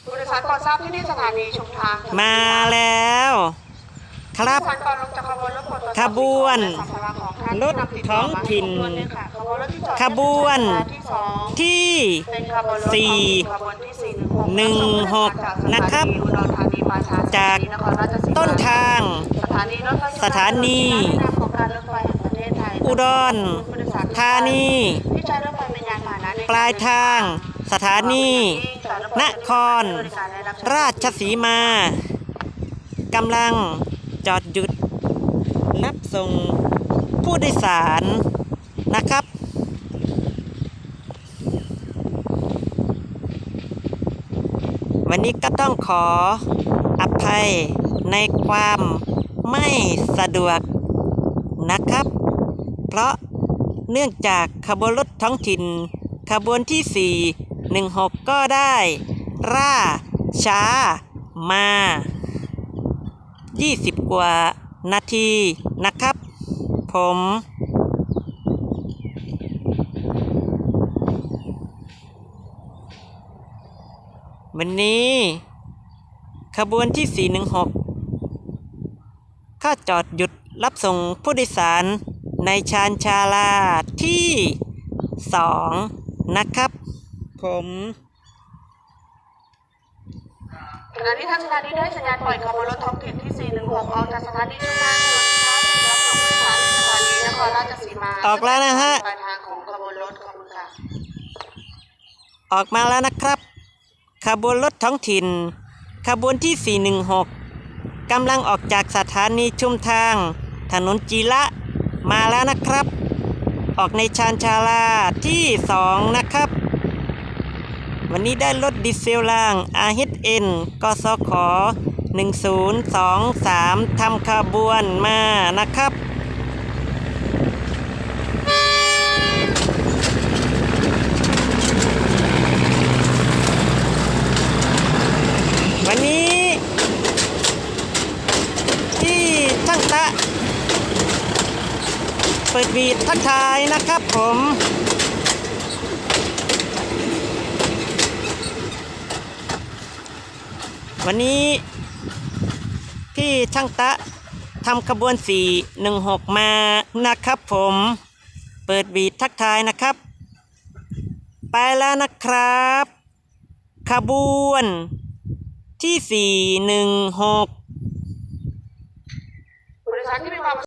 ผู้โดยสารโปรดทราบที่นี่สถานีชุมทางมาแล้วครับผู้โดยสารก่อนลงจากขบวนรถโปรดตรวจสอบขบวนสัมภาระของท่านรถท้องถิ่นขบวนรถที่จอดขบวน ที่สองที่ เป็นขบวนรถสี่ขบวนที่สี่หนึ่งหกนะครับ อุดรธานีปราชาจากนครราชสีมาต้นทาง สถานีรถไฟชุมทงสถานีแนะนำของการรถไฟแห่งประเทศไทยอุดร ผู้โดยสารทุกธานี ที่ใช้รถไฟเป็นยานพาหนะในกรปลายทาง สถานีนคร ราชสีมากำลังจอดหยุด รับส่งผู้โดยสารนะครับวันนี้ก็ต้องขออภัยในความไม่สะดวกนะครับ เพราะเนื่องจากขบวนรถท้องถิ่น ขบวนที่ 4 16ก็ได้ ร่า ช้า มา20กว่านาทีนะครับ ผม วันนี้ ขบวนที่ 416ก็จอดหยุดรับส่งผู้โดยสารในชานชาลาที่สองนะครับ ผมขณะนี้ทางสถานีได้สัญญาณปล่อยขบวนรถท้องถิ่นที่ 416 ออกจากสถานีชุมทางถนนช้ารับส่งผู้โดยสารในสถานีนครราชสีมาออกแล้วนะฮะปลายทางของขบวนรถขอบคุณค่ะออกมาแล้วนะครับ ขบวนรถท้องถิ่น ขบวนที่ 416กำลังออกจากสถานีชุมทาง ถนนจีละมาแล้วนะครับ ออกในชานชาลาที่สองนะครับ วันนี้ได้รถดีเซลราง RHN กสข1023ทำขบวนมานะครับวันนี้ ที่ช่างตะ เปิดวีดทักทายนะครับผม วันนี้พี่ช่างตะทำขบวน 416 มานะครับผม เปิดบีดทักทายนะครับ ไปแล้วนะครับ ขบวนที่ 416